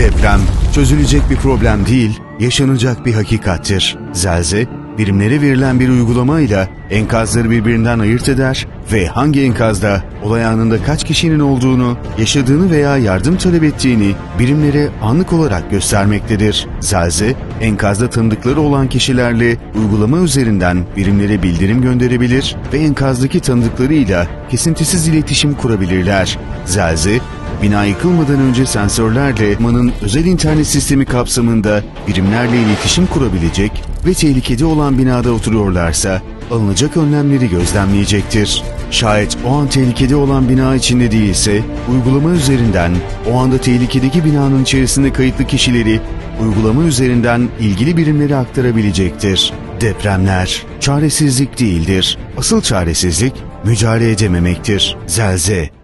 Deprem çözülecek bir problem değil, yaşanacak bir hakikattir. Zelze, birimlere verilen bir uygulamayla enkazları birbirinden ayırt eder ve hangi enkazda olay anında kaç kişinin olduğunu, yaşadığını veya yardım talep ettiğini birimlere anlık olarak göstermektedir. Zelze, enkazda tanıdıkları olan kişilerle uygulama üzerinden birimlere bildirim gönderebilir ve enkazdaki tanıdıklarıyla kesintisiz iletişim kurabilirler. Zelze, Bina yıkılmadan önce sensörlerle manın özel internet sistemi kapsamında birimlerle iletişim kurabilecek ve tehlikede olan binada oturuyorlarsa alınacak önlemleri gözlemleyecektir. Şayet o an tehlikede olan bina içinde değilse uygulama üzerinden o anda tehlikedeki binanın içerisinde kayıtlı kişileri uygulama üzerinden ilgili birimlere aktarabilecektir. Depremler çaresizlik değildir. Asıl çaresizlik mücadele edememektir. Zelze